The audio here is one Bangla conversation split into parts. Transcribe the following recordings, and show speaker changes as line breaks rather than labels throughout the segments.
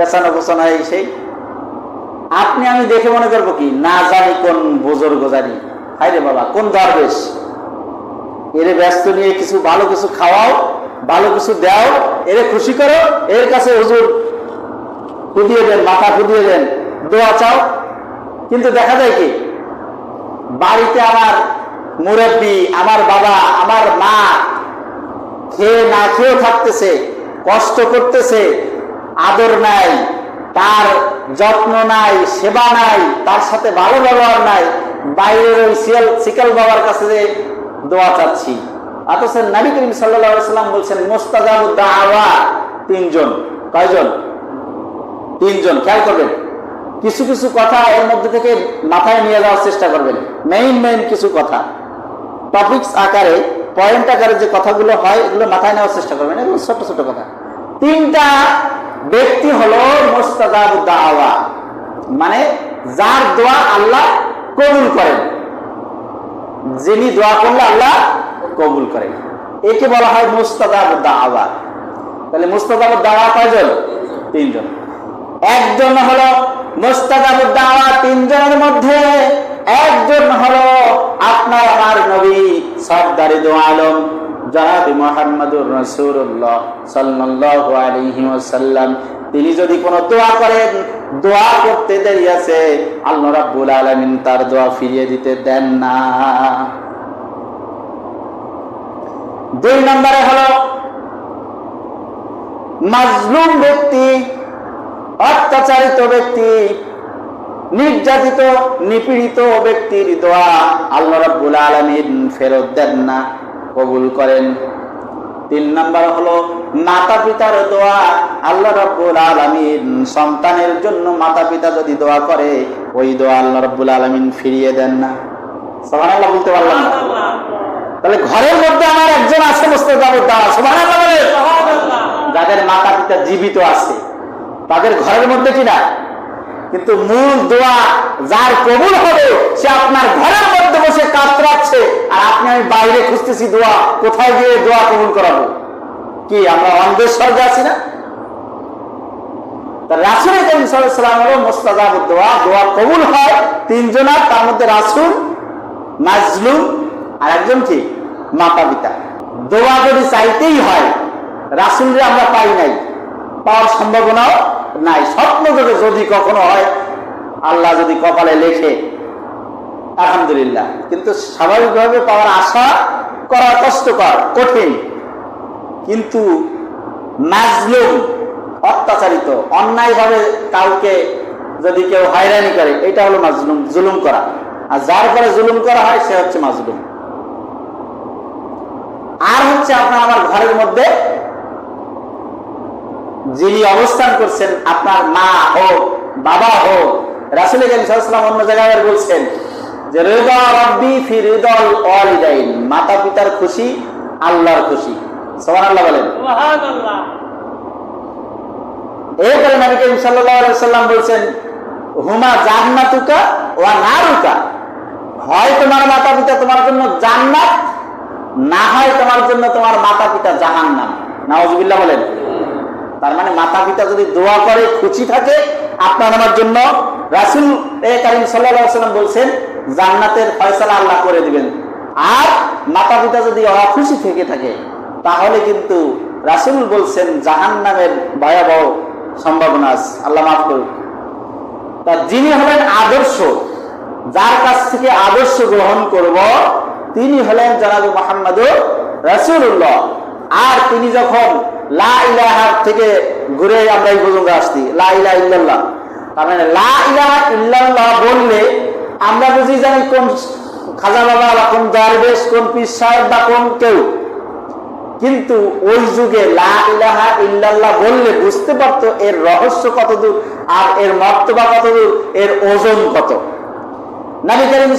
পেছানো পেছানো এই সেই। আপনি, আমি দেখে মনে করব কি? না জানি কোন বুজুর্গ জানি। হাই রে বাবা, কোন দরবেশ? এরে ব্যস্ত নিয়ে কিছু ভালো কিছু খাওয়াও, ভালো কিছু দাও, এরে খুশি করো, এর কাছে হুজুর ফুদিয়ে দেন, মাথা ফুদিয়ে দেন, দোয়া চাও। কিন্তু দেখা যায় কি? বাড়িতে আমার মুরব্বী, আমার বাবা, আমার মা খেয়ে না খেয়েও থাকতেছে, কষ্ট করতেছে আদর নাই, তার যত্ন নাই, সেবা নাই, তার সাথে ভালো ব্যবহার নাই, বাইরের ওই সিয়াল সিকাল বাবার কাছে যে দোয়া চাচ্ছি। অথচ নবী করিম সাল্লাম বলছেন মোস্তাজাবুদ্দাওয়া তিনজন। কয়জন? তিনজন। খেয়াল করবেন। কিছু কিছু কথা এর মধ্যে থেকে মাথায় নিয়ে যাওয়ার চেষ্টা করবেন। মেইন মেইন কিছু কথা। টপিকস আকারে পয়েন্ট আকারে যে কথাগুলো হয়, এগুলো মাথায় নেওয়ার চেষ্টা করবেন। এগুলো ছোট ছোট কথা। তিনটা ব্যক্তি হলো মোস্তাদাবুদ্দাওয়া মানে যার দোয়া আল্লাহ কবুল করেন। যিনি দোয়া করলে আল্লাহ কবুল করেন। একে বলা হয় মুস্তাদাবুদ্দাওয়া তাহলে মুস্তাদাবুদ্দাওয়া কয়জন? তিনজন। একজন হলো মুস্তাদাবুদ্দাওয়া তিনজনের মধ্যে, একজন হলো আপনার আমার নবী সর্দারি দো আলম। জাহাবি মোহাম্মদুর রসুল্লাহ সাল্লাল্লাহু আলাইহি ওয়াসাল্লাম। তিনি যদি কোনো দোয়া করেন, দোয়া করতে দেরি আছে, আল্লাহ রাব্বুল আলামিন তার দোয়া ফিরিয়ে দিতে দেন না। দুই নম্বরে হলো, মাজলুম ব্যক্তি, অত্যাচারিত ব্যক্তি, নির্যাতিত, নিপীড়িত ব্যক্তির দোয়া আল্লাহ রাব্বুল আলামিন ফেরত দেন না। কবুল করেন। তিন নাম্বার হলো মাতা পিতার দোয়া আল্লাহ রাব্বুল আলামিন সন্তানের জন্য মাতা পিতা যদি দোয়া করে ওই দোয়া আল্লাহ রাব্বুল আলামিন ফিরিয়ে দেন না। বলতে পারলাম না। তাহলে ঘরের মধ্যে আমার একজন আছে যাদের মাতা পিতা জীবিত আছে তাদের ঘরের মধ্যে কিনা কিন্তু মূল দোয়া যার কবুল হবে, সে আপনার ঘরের মধ্যে বসে কাতরাচ্ছে। আর আপনি, আমি বাইরে খুঁজতেছি দোয়া, কোথায় গিয়ে দোয়া কবুল করাবো? কি, আমরা অন্ধের স্বর্গে আছি না? রাসুল মোস্তাজাব দোয়া দোয়া কবুল হয় তিনজনার তার মধ্যে রাসুল, মাজলুম আর একজন কি? মাতা পিতা দোয়া যদি চাইতেই হয়, রাসুলরে আমরা পাই নাই। পাওয়ার সম্ভাবনাও নাই। স্বপ্ন যদি যদি কখনো হয়, আল্লাহ যদি কপালে লেখে, আলহামদুলিল্লাহ। কিন্তু স্বাভাবিকভাবে পাওয়ার আশা করা কষ্টকর, কঠিন। কিন্তু মাজলুম, অত্যাচারিত, অন্যায়ভাবে কাউকে যদি কেউ হয়রানি করে, এটা হলো মাজলুম, জুলুম করা। আর যার পরে জুলুম করা হয়, সে হচ্ছে মাজলুম। আর হচ্ছে আপনার আমার ঘরের মধ্যে যিনি অবস্থান করছেন আপনার মা হোক বাবা হোক রাসুল সাল্লাম অন্য জায়গায় বলছেন যে হৃদা রব্বি ফি হৃদল ওয়ালিদাইন। মাতা পিতার খুশি আল্লাহর খুশি। সোমান আল্লাহ বলেন এরপরে নবী করিম সাল্লাম বলছেন হুমা জান্নাতুকা ওয়া নারুকা? হয় তোমার মাতা পিতা তোমার জন্য জান্নাত না হয় তোমার জন্য তোমার মাতা পিতা জাহান্নাম। নাওজুবিল্লাহ বলেন। তার মানে মাতা পিতা যদি দোয়া করে, খুশি থাকে, আপনার আমার জন্য রাসুল কারিম সাল্লাম বলছেন, জান্নাতের ফয়সালা আল্লাহ করে দিবেন। আর মাতা পিতা যদি অখুশি থেকে থাকে, তাহলে কিন্তু রাসুল বলছেন জাহান নামের ভয়াবহ সম্ভাবনা আছে। আল্লাহ মাফ করুন। তা যিনি হলেন আদর্শ, যার কাছ থেকে আদর্শ গ্রহণ করব, তিনি হলেন জানাবু মোহাম্মদ রাসুল্লাহ আর তিনি যখন লা ইলাহা থেকে ঘুরে আমরা এই পর্যন্ত আসছি, লা ইলাহা ইল্লাল্লাহ, তার মানে লা ইলাহা ইল্লাল্লাহ বললে আমরা বুঝি জানি কোন খাজা বাবা বা কোন দরবেশ, কোন পীর সাহেব বা কোন কেউ। কিন্তু ওই যুগে লা ইলাহা ইল্লাল্লাহ বললে বুঝতে পারতো এর রহস্য কতদূর, আর এর মর্তবা কতদূর, এর ওজন কত। নবী করিম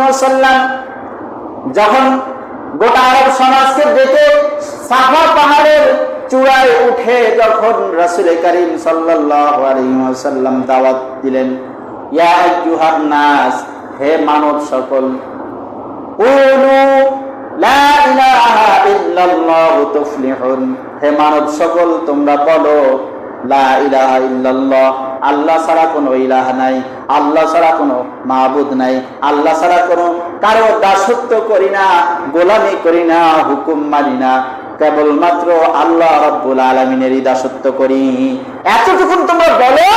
ওয়াসাল্লাম যখন গোটা আরব সমাজকে ডেকে সাফা পাহাড়ের চূড়ায় উঠে যখন রাসুল করিম সাল্লাম দাওয়াত দিলেন, ইয়া আইয়ুহান নাস, হে মানব সকল হে মানব সকল, তোমরা বলো আল্লাহ ছাড়া কোনো ইলাহা নাই, আল্লাহ ছাড়া কোনো মাহবুদ নাই, আল্লাহ ছাড়া কোনো কারও দাসত্ব করি না, গোলামি করি না, হুকুম মানি না। কেবলমাত্র আল্লাহ রব্বুল আলমিনেরই দাসত্ব করি। এতটুকুন তোমরা বলো,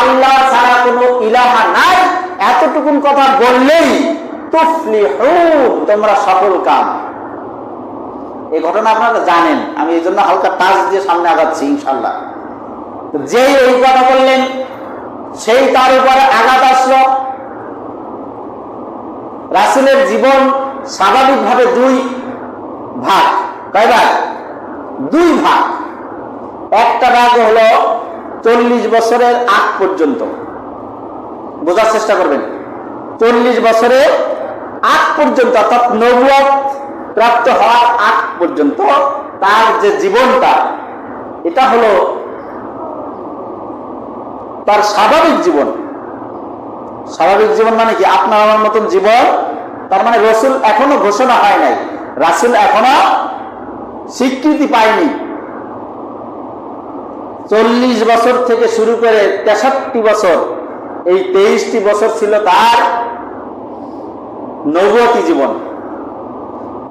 আল্লাহ ছাড়া কোনো ইলাহা নাই? এতটুকুন কথা বললেই তুফলিহুন তোমরা সফল কাম। এই ঘটনা আপনারা জানেন, আমি এই জন্য হালকা টাচ দিয়ে সামনে আগাচ্ছি ইনশাল্লাহ যেই এই কথা বললেন, সেই তার উপরে আঘাত আসলো। রাসুলের জীবন স্বাভাবিকভাবে দুই ভাগ। কয় ভাগ দুই ভাগ। একটা ভাগ হলো চল্লিশ বছরের আগ পর্যন্ত। বোঝার চেষ্টা করবেন। চল্লিশ বছরের আগ পর্যন্ত, অর্থাৎ নবুয়ত প্রাপ্ত হওয়ার আগ পর্যন্ত তার যে জীবনটা, এটা হলো তার স্বাভাবিক জীবন। স্বাভাবিক জীবন মানে কি? আপনার আমার মতন জীবন। তার মানে রসুল এখনও ঘোষণা হয় নাই। রাসুল এখনও স্বীকৃতি পায়নি। চল্লিশ বছর থেকে শুরু করে তেষট্টি বছর, এই তেইশটি বছর ছিল তার নবতী জীবন।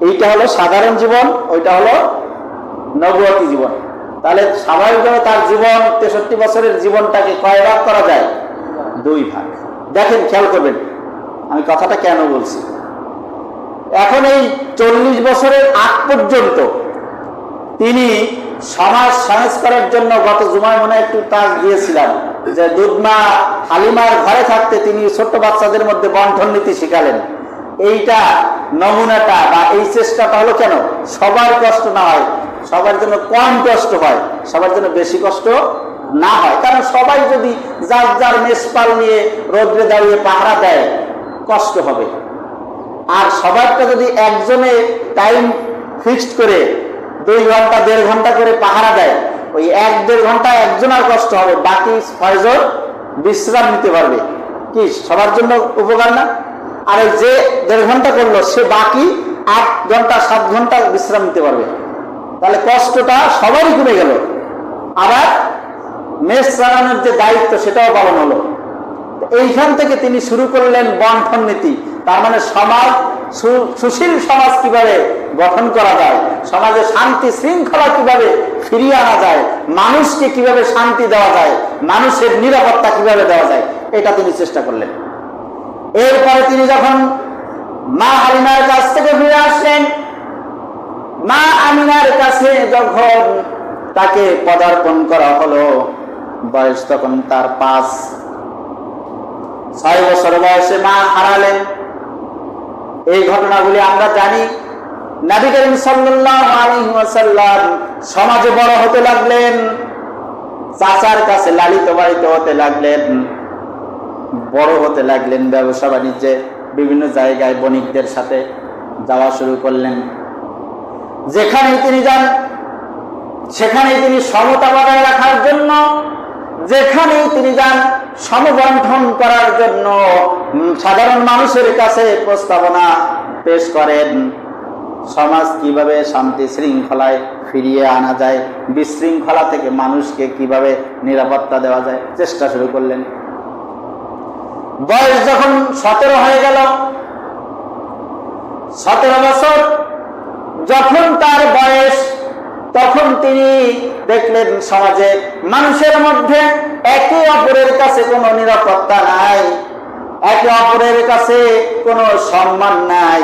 এইটা হলো সাধারণ জীবন, ওইটা হলো নবতী জীবন। তাহলে স্বাভাবিকভাবে তার জীবন তেষট্টি বছরের জীবনটাকে কয় ভাগ করা যায়? দুই ভাগ। দেখেন, খেয়াল করবেন, আমি কথাটা কেন বলছি? এখন এই চল্লিশ বছরের আগ পর্যন্ত তিনি সমাজ সংস্কারের জন্য গত জুমায় মনে একটু তার দিয়েছিলাম যে দুধমা হালিমার ঘরে থাকতে তিনি ছোট্ট বাচ্চাদের মধ্যে বন্ঠন নীতি শিখালেন। এইটা নমুনাটা বা এই চেষ্টাটা হলো কেন? সবার কষ্ট না হয় সবার জন্য কম কষ্ট হয়, সবার জন্য বেশি কষ্ট না হয়। কারণ সবাই যদি যার যার মেষপাল নিয়ে রোদ্রে দাঁড়িয়ে পাহারা দেয়, কষ্ট হবে। আর সবারটা যদি একজনে টাইম ফিক্সড করে দুই ঘণ্টা, দেড় ঘণ্টা করে পাহারা দেয়, ওই এক দেড় ঘণ্টা একজনের কষ্ট হবে, বাকি ছয়জন বিশ্রাম নিতে পারবে। কি, সবার জন্য উপকার না? আর যে দেড় ঘণ্টা করল, সে বাকি আট ঘণ্টা, সাত ঘণ্টা বিশ্রাম নিতে পারবে। তাহলে কষ্টটা সবারই কমে গেল। আবার মেষ চালানোর যে দায়িত্ব, সেটাও পালন হলো। এইখান থেকে তিনি শুরু করলেন বন্ঠন নীতি। তার মানে সমাজ সুশীল সমাজ কীভাবে গঠন করা যায়, সমাজে শান্তি শৃঙ্খলা কীভাবে ফিরিয়ে আনা যায়, মানুষকে কীভাবে শান্তি দেওয়া যায়, মানুষের নিরাপত্তা কীভাবে দেওয়া যায়, এটা তিনি চেষ্টা করলেন। এরপরে তিনি যখন মা হালিমার কাছ থেকে ফিরে আসলেন মা আমিনার কাছে যখন তাকে পদার্পণ করা হলো, বয়স তখন তার পাঁচ, ছয় বছর বয়সে মা হারালেন। এই ঘটনাগুলি আমরা জানি। নবী করিম ওয়াসাল্লাম সমাজে বড় হতে লাগলেন, চাচার কাছে লালিত পালিত হতে লাগলেন, বড় হতে লাগলেন, ব্যবসা বাণিজ্যে বিভিন্ন জায়গায় বণিকদের সাথে যাওয়া শুরু করলেন। যেখানেই তিনি যান, সেখানেই তিনি সমতা বজায় রাখার জন্য, যেখানেই তিনি যান সমবন্ঠন করার জন্য সাধারণ মানুষের কাছে প্রস্তাবনা পেশ করেন। সমাজ কীভাবে শান্তি শৃঙ্খলায় ফিরিয়ে আনা যায়, বিশৃঙ্খলা থেকে মানুষকে কীভাবে নিরাপত্তা দেওয়া যায়, চেষ্টা শুরু করলেন। বয়স যখন সতেরো হয়ে গেল, সতেরো বছর যখন তার বয়স, তখন তিনি দেখলেন সমাজে মানুষের মধ্যে একে অপরের কাছে কোনো নিরাপত্তা নাই, একে অপরের কাছে কোনো সম্মান নাই,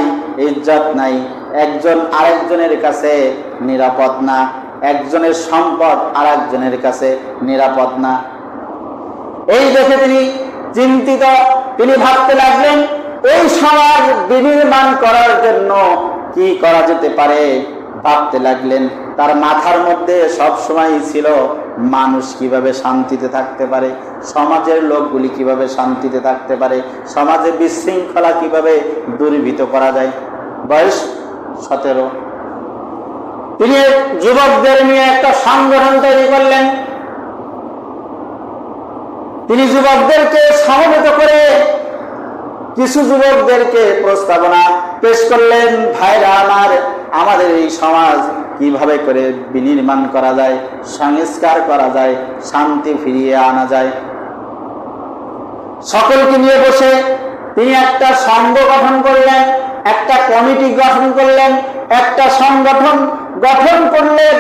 ইজ্জত নাই। একজন আরেকজনের কাছে নিরাপদ না, একজনের সম্পদ আরেকজনের কাছে নিরাপদ না। এই দেখে তিনি চিন্তিত। তিনি ভাবতে লাগলেন এই সমাজ বিনির্মাণ করার জন্য কি করা যেতে পারে ভাবতে লাগলেন। তার মাথার মধ্যে সব সময় ছিল, মানুষ কীভাবে শান্তিতে থাকতে পারে, সমাজের লোকগুলি কীভাবে শান্তিতে থাকতে পারে, সমাজে বিশৃঙ্খলা কীভাবে দূরীভূত করা যায়। বয়স সতেরো। তিনি যুবকদের নিয়ে একটা সংগঠন তৈরি করলেন। তিনি যুবকদেরকে সমবেত করে কিছু যুবকদেরকে প্রস্তাবনা পেশ করলেন, ভাইরা আমার, আমাদের এই সমাজ কীভাবে করে বিনির্মাণ করা যায়, সংস্কার করা যায়, শান্তি ফিরিয়ে আনা যায়? সকলকে নিয়ে বসে তিনি একটা সংঘ গঠন করলেন, একটা কমিটি গঠন করলেন, একটা সংগঠন গঠন করলেন,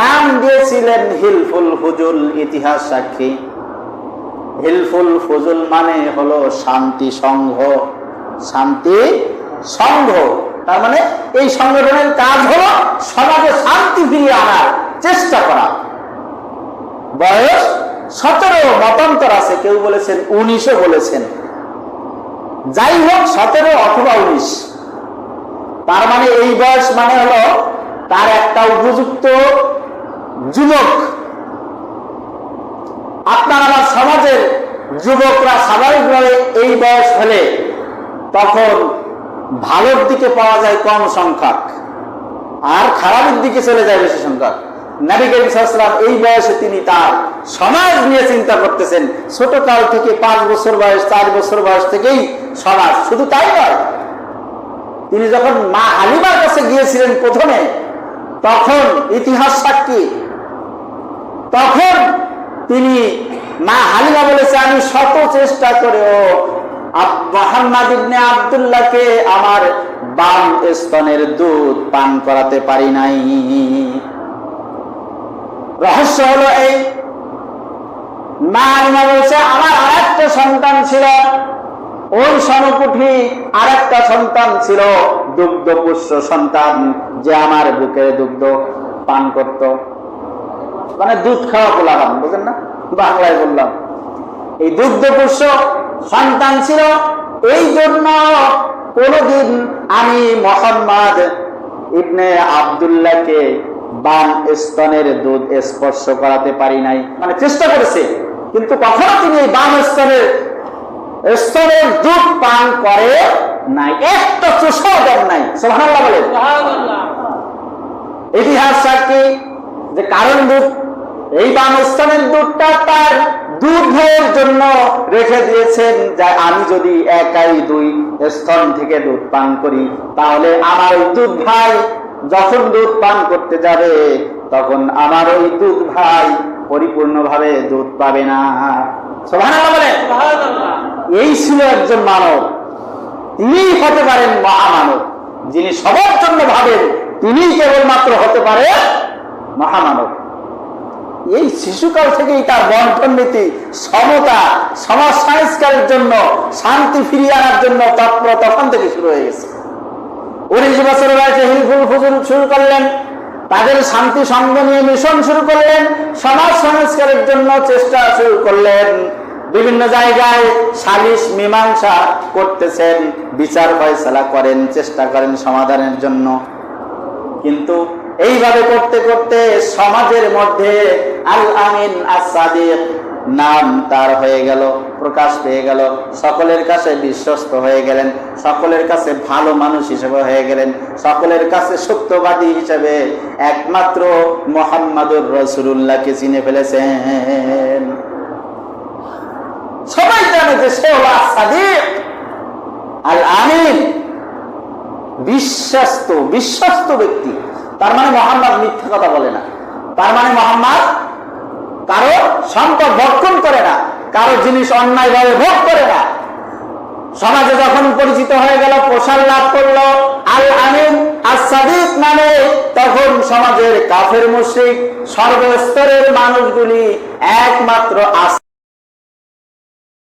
নাম দিয়েছিলেন হিলফুল হুজুল ইতিহাস সাক্ষী। হিলফুল ফজুল মানে হলো শান্তি সংঘ। শান্তি সংঘ। তার মানে এই সংগঠনের কাজ হলো সমাজে শান্তি ফিরিয়ে আনার চেষ্টা করা। বয়স সতেরো, মতান্তর আছে। কেউ বলেছেন উনিশও বলেছেন। যাই হোক, সতেরো অথবা উনিশ। তার মানে এই বয়স মানে হলো তার একটা উপযুক্ত যুবক। আপনার আমার সমাজের যুবকরা স্বাভাবিকভাবে এই বয়স হলে তখন ভালোর দিকে পাওয়া যায় কম সংখ্যক, আর খারাপের দিকে চলে যায় বেশি সংখ্যক। সাল্লাম এই বয়সে তিনি তার সমাজ নিয়ে চিন্তা করতেছেন। ছোট কাল থেকে পাঁচ বছর বয়স, চার বছর বয়স থেকেই সমাজ শুধু তাই নয়, তিনি যখন মা হালিমার কাছে গিয়েছিলেন প্রথমে, তখন ইতিহাস সাক্ষী, তখন তিনি মা হালিমা বলেছে আমি শত চেষ্টা করেও মোহাম্মদ ইবনে আব্দুল্লাহকে আমার বাম স্তনের দুধ পান করাতে পারি নাই। রহস্য হলো এই, মা হালিমা বলছে, আমার আরেকটা সন্তান ছিল, ওই সমকুঠি আরেকটা সন্তান ছিল, দুগ্ধ পুষ্য সন্তান যে আমার বুকে দুগ্ধ পান করত। মানে দুধ খাওয়া বললাম বুঝেন না? বাংলায় বললাম। এই দুগ্ধ পুষ্য সন্তান ছিল এই জন্য কোনদিন আমি মোহাম্মদ ইবনে আব্দুল্লাহকে বাম স্তনের দুধ স্পর্শ করাতে পারি নাই। মানে চেষ্টা করেছে কিন্তু কখনো তিনি এই বাম স্তনের স্তনের দুধ পান করে নাই। একটা চোষাও দেন নাই। সোহানাল্লাহ বলেন। ইতিহাস সাক্ষী যে কারণ দুধ এই বামস্থানের দুধটা তার দুধ ভাইয়ের জন্য রেখে দিয়েছেন যে আমি যদি একাই দুই স্তন থেকে দুধ পান করি তাহলে আমার ওই দুধ ভাই যখন দুধ পান করতে যাবে তখন আমার ওই দুধ ভাই পরিপূর্ণভাবে দুধ পাবে না। এই ছিল একজন মানব। তিনি হতে পারেন মহামানব। যিনি সবার জন্য ভাবেন তিনি কেবলমাত্র হতে পারে মহামানব। এই শিশুকাল থেকেই তার বন্টন নীতি সমতা সমাজ সংস্কারের জন্য, শান্তি ফিরিয়ে আনার জন্য তৎপর তখন থেকে শুরু হয়ে গেছে। উনিশ বছর বয়সে হিলফুল ফুজুল শুরু করলেন, তাদের শান্তি সঙ্গ নিয়ে মিশন শুরু করলেন সমাজ সংস্কারের জন্য চেষ্টা শুরু করলেন। বিভিন্ন জায়গায় সালিশ মীমাংসা করতেছেন, বিচার ফয়সলা করেন, চেষ্টা করেন সমাধানের জন্য। কিন্তু এইভাবে করতে করতে সমাজের মধ্যে আল আমিন আসাদিক নাম তার হয়ে গেল, প্রকাশ পেয়ে গেল। সকলের কাছে বিশ্বস্ত হয়ে গেলেন, সকলের কাছে ভালো মানুষ হিসেবে হয়ে গেলেন, সকলের কাছে সত্যবাদী হিসেবে একমাত্র মোহাম্মদুর রসুল্লাহকে চিনে ফেলেছেন। সবাই জানে যে আল আমিন বিশ্বাস্ত, বিশ্বস্ত ব্যক্তি। তার মানে মোহাম্মদ মিথ্যা কথা বলে না। তার মানে মোহাম্মদ কারও সম্পদ ভক্ষণ করে না, কারও জিনিস অন্যায়ভাবে ভোগ করে না। সমাজে যখন পরিচিত হয়ে গেল, প্রসার লাভ করল আল আমিন আর নামে, তখন সমাজের কাফের মুশ্রিক সর্বস্তরের মানুষগুলি একমাত্র আস